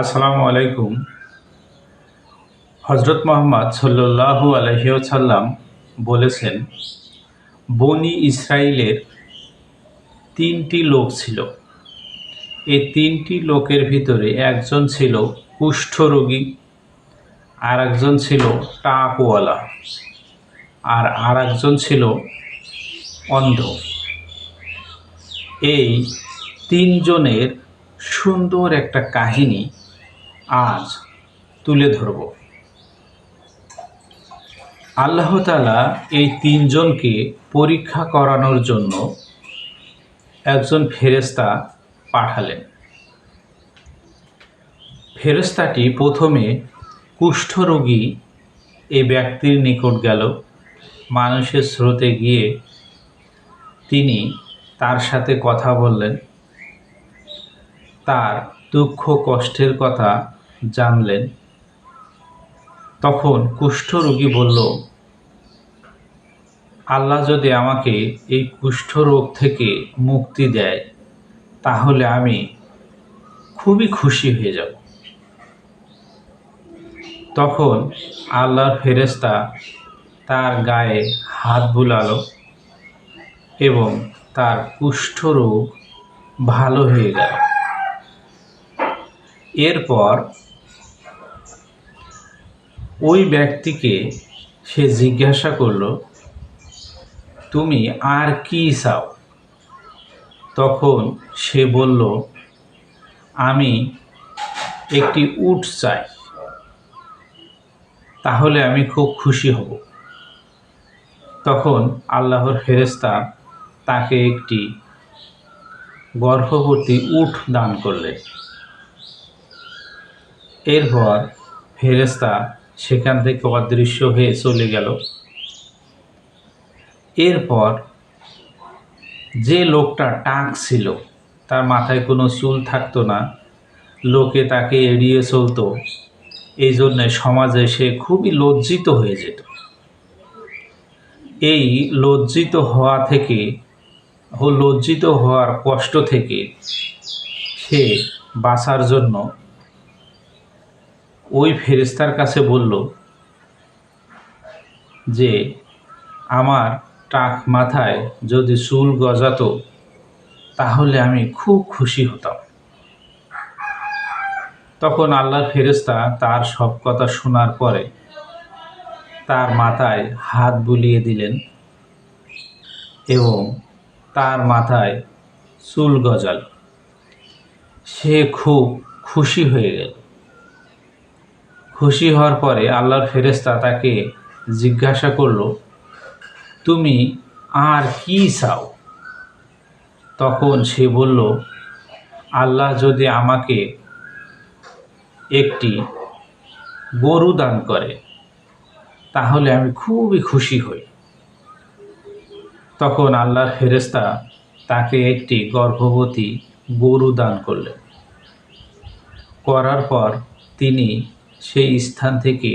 আসসালামু আলাইকুম হজরত মোহাম্মদ সাল্লাল্লাহু আলহিউসাল্লাম বলেছেন, বনি ইসরায়েলের তিনটি লোক ছিল। এই তিনটি লোকের ভিতরে একজন ছিল কুষ্ঠরোগী আর একজন ছিল টাপওয়ালা, আর আর একজন ছিল অন্ধ। এই তিনজনের সুন্দর একটা কাহিনী আজ তুলে ধরব। আল্লাহ তাআলা এই তিনজনকে পরীক্ষা করানোর জন্য একজন ফেরেস্তা পাঠালেন। ফেরেস্তাটি প্রথমে কুষ্ঠরোগী এই ব্যক্তির নিকট গেল। মানুষের স্রোতে গিয়ে তিনি তার সাথে কথা বললেন। তার দুঃখ কষ্টের কথা জানলেন। তখন কুষ্ঠরোগী বলল, আল্লাহ যদি আমাকে এই কুষ্ঠরোগ থেকে মুক্তি দেয়, তাহলে আমি খুবই খুশি হয়ে যাব। তখন আল্লাহর ফেরেস্তা তার গায়ে হাত বুলালো এবং তার কুষ্ঠরোগ ভালো হয়ে গেল। এরপর ওই ব্যক্তিকে সে জিজ্ঞাসা করল, তুমি আর কি চাও? তখন সে বলল, আমি একটি উট চাই। তাহলে আমি খুব খুশি হব। তখন আল্লাহর ফেরেস্তা তাকে একটি গর্ভবতী উঠ দান করলেন। এরপর ফেরেস্তা সেখান থেকে অদৃশ্য হয়ে চলে গেল। এরপর যে লোকটা টাক ছিল, তার মাথায় কোনো চুল থাকতো না, লোকে তাকে এড়িয়ে চলতো। এই জন্যে সমাজে সে খুবই লজ্জিত হয়ে যেত। এই লজ্জিত হওয়া থেকে লজ্জিত হওয়ার কষ্ট থেকে সে বাঁচার জন্য ওই ফেরেস্তার কাছে বলল, যে আমার টাক মাথায় যদি চুল গজাতো, তাহলে আমি খুব খুশি হতাম। তখন আল্লাহর ফেরেস্তা তার সব কথা শোনার পরে তার মাথায় হাত বুলিয়ে দিলেন এবং তার মাথায় চুল গজাল। সে খুব খুশি হয়ে গেল। খুশি হওয়ার পরে আল্লাহর ফেরেস্তা তাকে জিজ্ঞাসা করল, তুমি আর কি চাও? তখন সে বলল, আল্লাহ যদি আমাকে একটি গরু দান করে, তাহলে আমি খুবই খুশি হই। তখন আল্লাহর ফেরেস্তা তাকে একটি গর্ভবতী গরু দান করলেন। করার পর তিনি সেই স্থান থেকে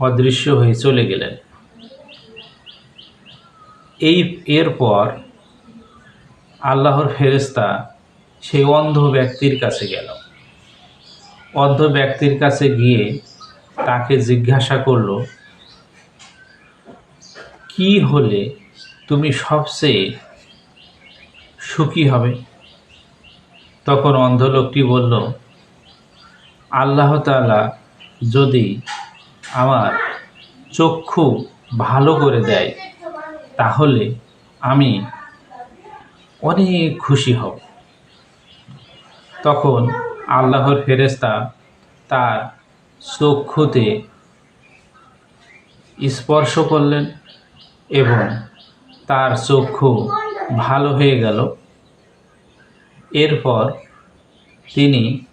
অদৃশ্য হয়ে চলে গেলেন। এই এরপর আল্লাহর ফেরেস্তা সেই অন্ধ ব্যক্তির কাছে গেল। অন্ধ ব্যক্তির কাছে গিয়ে তাকে জিজ্ঞাসা করল, কি হলে তুমি সবচেয়ে সুখী হবে? তখন অন্ধ লোকটি বলল আল্লাহ তাআলা যদি আমার চক্ষু ভালো করে দেয়, তাহলে আমি অনেক খুশি হব। তখন আল্লাহর ফেরেস্তা তার চক্ষুতে স্পর্শ করলেন এবং তার চক্ষু ভালো হয়ে গেল। এরপর তিনি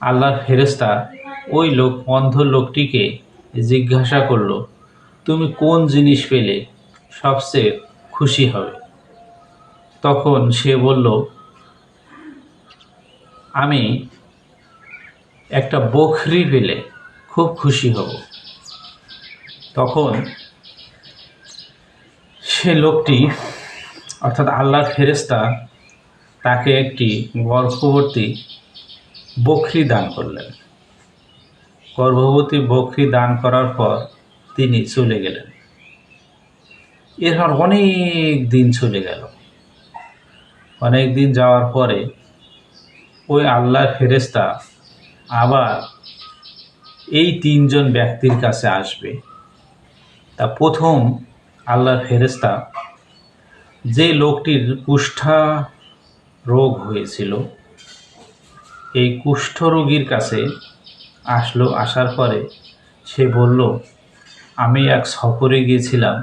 আল্লাহর ফেরেস্তা ওই লোক, অন্ধ লোকটিকে জিজ্ঞাসা করল, তুমি কোন জিনিস পেলে সবচেয়ে খুশি হবে? তখন সে বলল, আমি একটা বখরি পেলে খুব খুশি হব। তখন সে লোকটি, অর্থাৎ আল্লাহর ফেরেস্তা তাকে একটি গর্ভবতী বকরি দান করলেন। গর্ভবতী বকরি দান করার পর তিনি চলে গেলেন। এরপর অনেক দিন চলে গেল। অনেক দিন যাওয়ার পরে ওই আল্লাহর ফেরেস্তা আবার এই তিনজন ব্যক্তির কাছে আসবে। তা প্রথম আল্লাহর ফেরেস্তা যে লোকটির কুষ্ঠা রোগ হয়েছিল এই কুষ্ঠ রোগীর কাছে আসলো, আসার পরে সে বলল, আমি এক সফরে গিয়েছিলাম।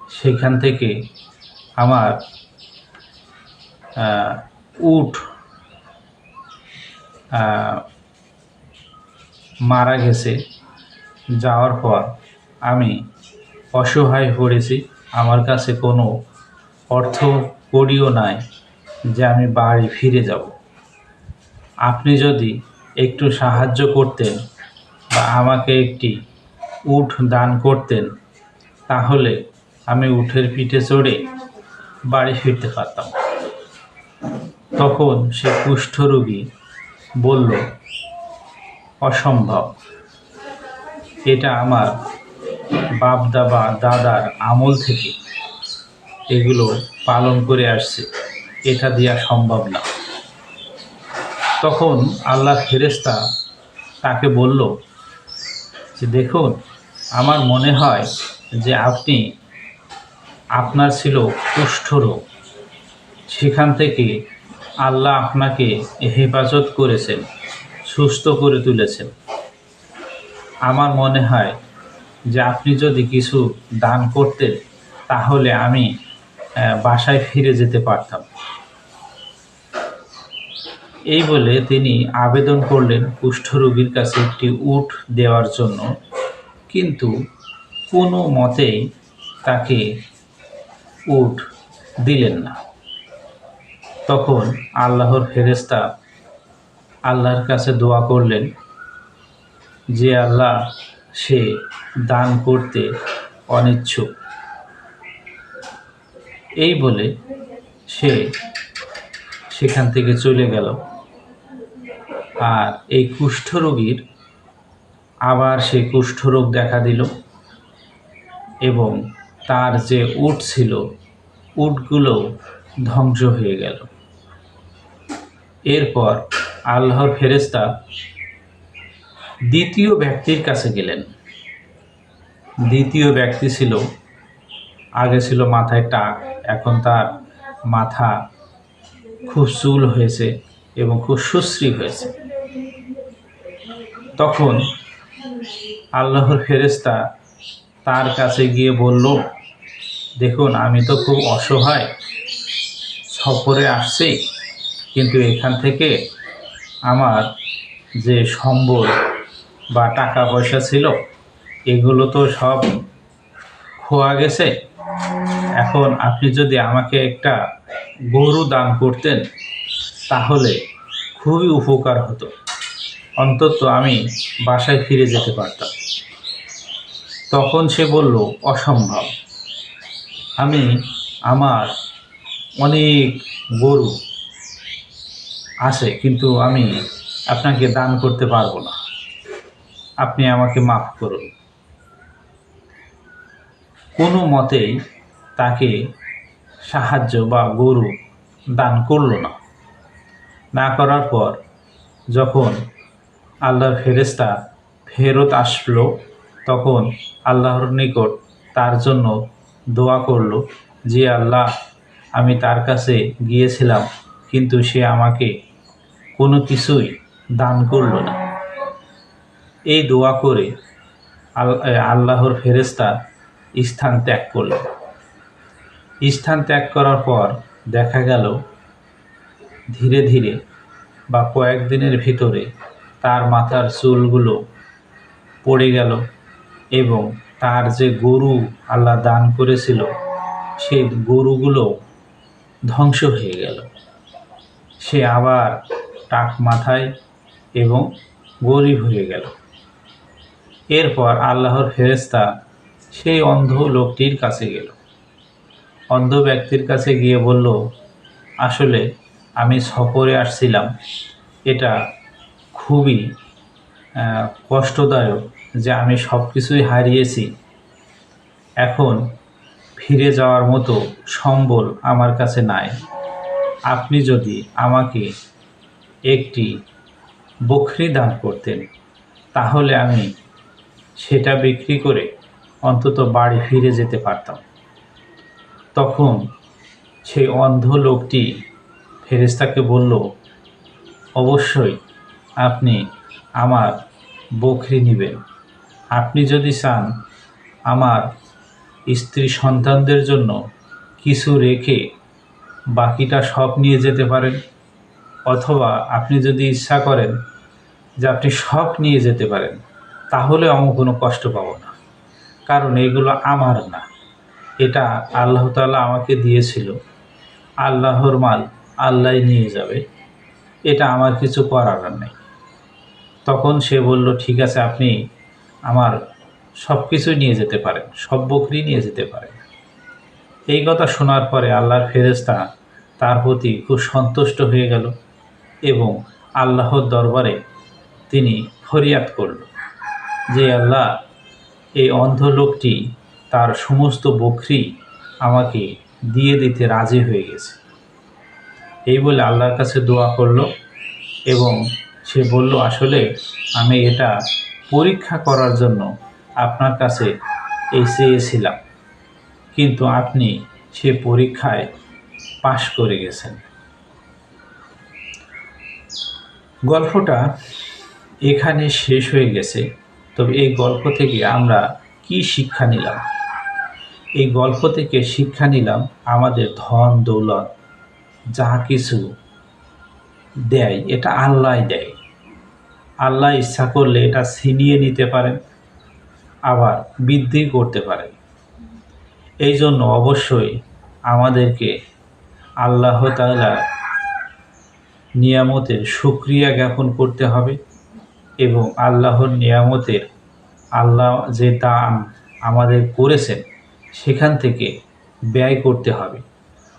সেখান থেকে আমার উট মারা গেছে। যাওয়ার পর আমি অসহায় পড়েছি। আমার কাছে কোনো অর্থ করিও নাই যে আমি বাড়ি ফিরে যাব। আপনি যদি একটু সাহায্য করতেন বা আমাকে একটি উঠ দান করতেন, তাহলে আমি উঠের পিঠে চড়ে বাড়ি ফিরতে পারতাম। তখন সে কুষ্ঠরোগী বলল, অসম্ভব। এটা আমার বাপদা বা দাদার আমল থেকে এগুলো পালন করে আসছে। এটা দেওয়া সম্ভব না। তখন আল্লাহ ফেরেস্তা তাকে বলল, যে দেখুন, আমার মনে হয় যে আপনি আপনার ছিল কুষ্ঠরোগ সেখান থেকে আল্লাহ আপনাকে হেফাজত করেছেন, সুস্থ করে তুলেছেন। আমার মনে হয় যে আপনি যদি কিছু দান করতেন, তাহলে আমি বাসায় ফিরে যেতে পারতাম। এই বলে তিনি আবেদন করলেন কুষ্ঠরোগীর কাছে একটি উট দেওয়ার জন্য। কিন্তু কোনো মতেই তাকে উট দিলেন না। তখন আল্লাহর ফেরেস্তা আল্লাহর কাছে দোয়া করলেন যে, আল্লাহ, সে দান করতে অনিচ্ছুক। এই বলে সে সেখান থেকে চলে গেল। আর এই কুষ্ঠরোগীর আবার সেই কুষ্ঠরোগ দেখা দিল এবং তার যে উট ছিল, উটগুলো ধ্বংস হয়ে গেল। এরপর আল্লাহর ফেরেস্তা দ্বিতীয় ব্যক্তির কাছে গেলেন। দ্বিতীয় ব্যক্তি ছিল, আগে ছিল মাথায় টাক, এখন তার মাথা খুব চুল হয়েছে। এবং খুব সুশ্রী হয়েছে। তখন আল্লাহর ফেরেস্তা তার কাছে গিয়ে বলল, দেখুন, আমি তো খুব অসহায়। সফরে আসছি, কিন্তু এখান থেকে আমার যে সম্বল বা টাকা পয়সা ছিল, এগুলো তো সব খোয়া গেছে। এখন আপনি যদি আমাকে একটা গরু দান করতেন, তাহলে খুবই উপকার হতো। অন্তত আমি বাসায় ফিরে যেতে পারতাম। তখন সে বলল, অসম্ভব। আমি, আমার অনেক গরু আছে, কিন্তু আমি আপনাকে দান করতে পারব না। আপনি আমাকে মাফ করুন। কোনো মতেই তাকে সাহায্য বা গরু দান করল না। না করার পর যখন আল্লাহর ফেরেস্তা ফেরত আসলো, তখন আল্লাহর নিকট তার জন্য দোয়া করল যে, আল্লাহ, আমি তার কাছে গিয়েছিলাম, কিন্তু সে আমাকে কোনো কিছুই দান করল না। এই দোয়া করে আল্লাহর ফেরেস্তা স্থান ত্যাগ করল স্থান ত্যাগ করার পর দেখা গেল ধীরে ধীরে বা কয়েকদিনের ভিতরে তার মাথার চুলগুলো পড়ে গেল এবং তার যে গরু আল্লাহ দান করেছিল, সেই গরুগুলো ধ্বংস হয়ে গেল। সে আবার টাক মাথায় এবং গরিব হয়ে গেল। এরপর আল্লাহর ফেরেস্তা সেই অন্ধ লোকটির কাছে গেল। অন্ধ ব্যক্তির কাছে গিয়ে বলল, আসলে আমি সফরে আসছিলাম। এটা খুবই কষ্টদায়ক যে আমি সব কিছুই হারিয়েছি। এখন ফিরে যাওয়ার মতো সম্বল আমার কাছে নাই। আপনি যদি আমাকে একটি বকরি দান করতেন, তাহলে আমি সেটা বিক্রি করে অন্তত বাড়ি ফিরে যেতে পারতাম। তখন সেই অন্ধ লোকটি ফেরেস্তাকে বলল, অবশ্যই আপনি আমার বকরি নেবেন। আপনি যদি চান আমার স্ত্রী সন্তানদের জন্য কিছু রেখে বাকিটা সব নিয়ে যেতে পারেন, অথবা আপনি যদি ইচ্ছা করেন যে আপনি সব নিয়ে যেতে পারেন, তাহলে আমি কোনো কষ্ট পাবো না, কারণ এগুলো আমার না। এটা আল্লাহ তাআলা আমাকে দিয়েছিল। আল্লাহর মাল আল্লাহ নিয়ে যাবে। এটা আমার কিছু করার নেই। তখন সে বলল, ঠিক আছে, আপনি আমার সব কিছুই নিয়ে যেতে পারেন, সব বকরি নিয়ে যেতে পারেন। এই কথা শোনার পরে আল্লাহর ফেরেশতা তার প্রতি খুব সন্তুষ্ট হয়ে গেল এবং আল্লাহর দরবারে তিনি ফরিয়াদ করল যে, আল্লাহ, এই অন্ধ লোকটি তার সমস্ত বকরি আমাকে দিয়ে দিতে রাজি হয়ে গেছে। এই বলে আল্লাহর কাছে দোয়া করল এবং সে বলল, আসলে আমি এটা পরীক্ষা করার জন্য আপনার কাছে এই চেয়েছিলাম কিন্তু আপনি সে পরীক্ষায় পাশ করে গেছেন। গল্পটা এখানে শেষ হয়ে গেছে, তবে এই গল্প থেকে আমরা কি শিক্ষা নিলাম? এই গল্প থেকে শিক্ষা নিলাম আমাদের ধন দৌলত যা কিছু দেয়, এটা আল্লাহ দেয়। আল্লাহ ইচ্ছা করলে এটা ছিনিয়ে নিতে পারেন, আবার বৃদ্ধি করতে পারেন। এই জন্য অবশ্যই আমাদেরকে আল্লাহ তাআলা নিয়ামতের সুক্রিয়া জ্ঞাপন করতে হবে এবং আল্লাহর নিয়ামতের আল্লাহ যে দান আমাদের করেছেন, সেখান থেকে ব্যয় করতে হবে।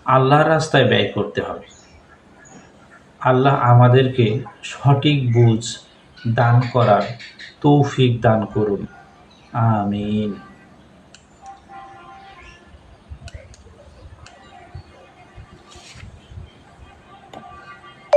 আল্লাহর রাস্তায় ব্যয় করতে হবে। আল্লাহ আমাদেরকে সঠিক বুঝ দান করার তৌফিক দান করুন। আমিন।